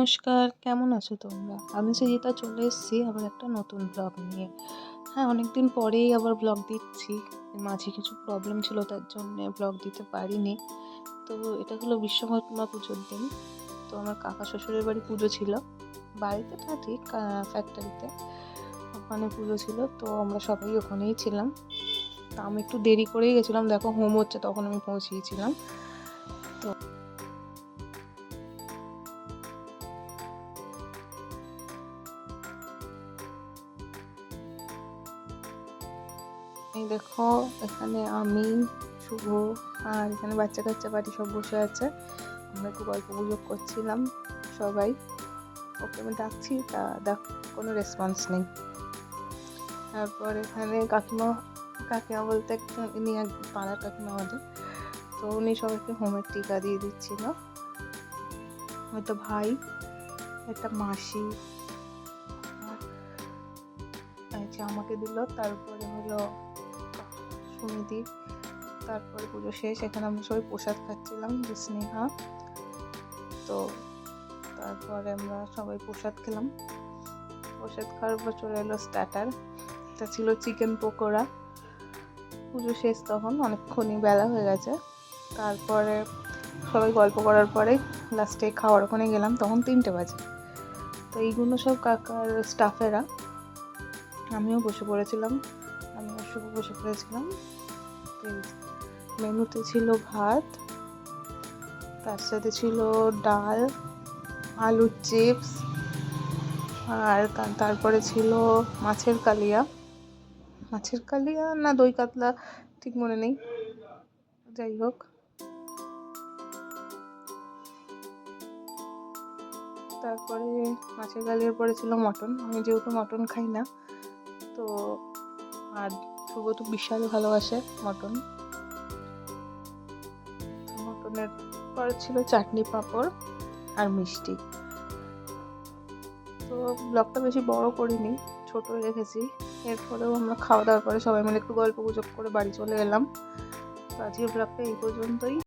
নমস্কার, কেমন আছো তোমরা? আমি সুজিতা চলে এসেছি আবার একটা নতুন ব্লগ নিয়ে। হ্যাঁ অনেক দিন পরেই আবার ব্লগ দিচ্ছি। মাঝে কিছু প্রবলেম ছিল, তার জন্য ব্লগ দিতে পারিনি। তো এটা হলো বিশ্বকর্মা পুজোর দিন। তো আমার কাকা শ্বশুরের বাড়ি পুজো ছিল। বাড়িতে না ঠিক ফ্যাক্টরিতে ওখানে পুজো ছিল। তো আমরা সবাই ওখানেই ছিলাম। তো আমি একটু দেরি করেই গেছিলাম। দেখো হোম হচ্ছে, তখন আমি পৌঁছিয়েছিলাম। এই দেখো, এখানে আমি, শুভ, আর এখানে বাচ্চা কাচ্চা বাড়ি সব বসে আছে। আমরা একটু গল্প গুজব করছিলাম, সবাই। ওকে আমি ডাকছি, তা দেখ, কোনো রেসপন্স নেই। তারপর এখানে কাকিমা কাকিমা বলতে ইনি এক পাড়ার কাকিমা আমাদের। তো উনি সবাইকে হোমের টিকা দিয়ে দিচ্ছিল। হয়তো ভাই, একটা মাসি আমাকে দিল, তারপরে হলো সুমিদি তারপরে পুজো শেষ, এখানে আমরা সবাই প্রসাদ খাচ্ছিলাম স্নেহা। তো তারপরে আমরা সবাই প্রসাদ খেলাম। প্রসাদ খাওয়ার পর চলে এলো স্টার্টার এটা ছিল চিকেন পকোড়া। পুজো শেষ তখন, অনেকক্ষণই বেলা হয়ে গেছে। তারপরে সবাই গল্প করার পরে লাস্টে খাওয়ার ওখানে গেলাম, তখন তিনটে বাজে। তো এইগুলো সব কাকার স্টাফেরা আমিও বসে পড়েছিলাম। শুভ বসে পড়েছিলাম। মেনুতে ছিল ভাত, তার সাথে ছিল ডাল, আলুর চিপস, আর তারপরে ছিল মাছের কালিয়া। মাছের কালিয়া না দই কাতলা ঠিক মনে নেই। যাই হোক। তারপরে মাছের কালিয়ার পরে ছিল মটন। আমি যেহেতু মটন খাই না, তো আর শুভ তো বিশাল ভালোবাসে মটন। মটনের পর ছিল চাটনি পাঁপড় আর মিষ্টি। তো ব্লগটা বেশি বড় করিনি, ছোট রেখেছি। এরপরেও আমরা খাওয়া দাওয়ার পরে সবাই মিলে একটু গল্প গুজব করে বাড়ি চলে এলাম। তো আজকের ব্লগটা এই পর্যন্তই।